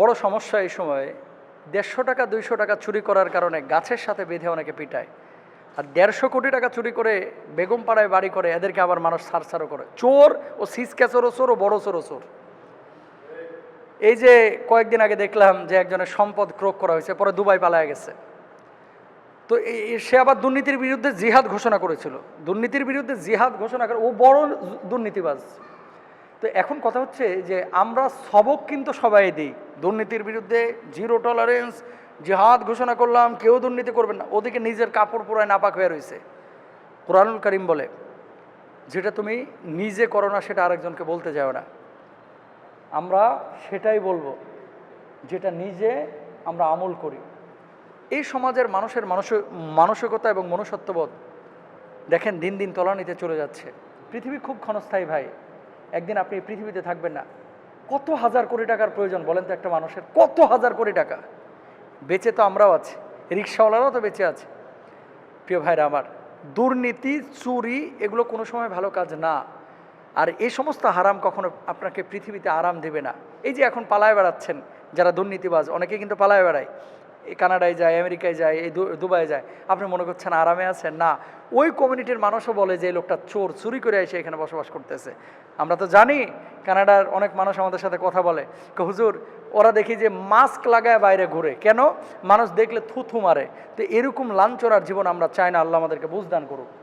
বড় সমস্যা এই সময়, দেড়শো টাকা, দুইশো টাকা চুরি করার কারণে গাছের সাথে বেঁধে অনেকে পিটায়। আর দেড়শো কোটি টাকা চুরি করে বেগম পাড়ায় বাড়ি করে, এদেরকে আবার মানুষ সারসারও করে। চোর ও সিসকা চোরও চোর ও বড় চোরও চোর। এই যে কয়েকদিন আগে দেখলাম যে একজনের সম্পদ ক্রোক করা হয়েছে, পরে দুবাই পালায় গেছে। তো সে আবার দুর্নীতির বিরুদ্ধে জিহাদ ঘোষণা করেছিল। দুর্নীতির বিরুদ্ধে জিহাদ ঘোষণা করে, ও বড় দুর্নীতিবাজ। তো এখন কথা হচ্ছে যে আমরা সবক কিন্তু সবাই দিই। দুর্নীতির বিরুদ্ধে জিরো টলারেন্স জিহাদ ঘোষণা করলাম, কেউ দুর্নীতি করবেন না। ওদিকে নিজের কাপড় পুরায় নাপাক হয়ে রয়েছে। কোরআনুল করিম বলে, যেটা তুমি নিজে করো না, সেটা আরেকজনকে বলতে যাও না। আমরা সেটাই বলব, যেটা নিজে আমরা আমল করি। এই সমাজের মানুষের মানস মানসিকতা এবং মনুষ্যত্ববোধ, দেখেন দিন দিন তলানিতে চলে যাচ্ছে। পৃথিবী খুব ক্ষণস্থায়ী ভাই। একদিন আপনি পৃথিবীতে থাকবেন না। কত হাজার কোটি টাকার প্রয়োজন বলেন তো একটা মানুষের? কত হাজার কোটি টাকা? বেঁচে তো আমরাও আছি। রিক্সাওয়ালারাও তো বেঁচে আছে। প্রিয় ভাইরা আমার, দুর্নীতি, চুরি এগুলো কোনো সময় ভালো কাজ না। আর এই সমস্ত হারাম কখনো আপনাকে পৃথিবীতে আরাম দেবে না। এই যে এখন পালায় বেড়াচ্ছেন যারা দুর্নীতিবাজ অনেকে কিন্তু পালায় বেড়ায়। কানাডায় যায়, আমেরিকায় যায়, এই দুবাই যায়। আপনি মনে করছেন আরামে আছেন? না। ওই কমিউনিটির মানুষও বলে যে, এই লোকটা চোর, চুরি করে এসে এখানে বসবাস করতেছে। আমরা তো জানি, কানাডার অনেক মানুষ আমাদের সাথে কথা বলে। হুজুর, ওরা দেখি যে মাস্ক লাগায় বাইরে ঘুরে। কেন? মানুষ দেখলে থু থু মারে। তো এরকম লাঞ্চরার জীবন আমরা চাই না, আল্লাহ আমাদেরকে বুঝদান করুক।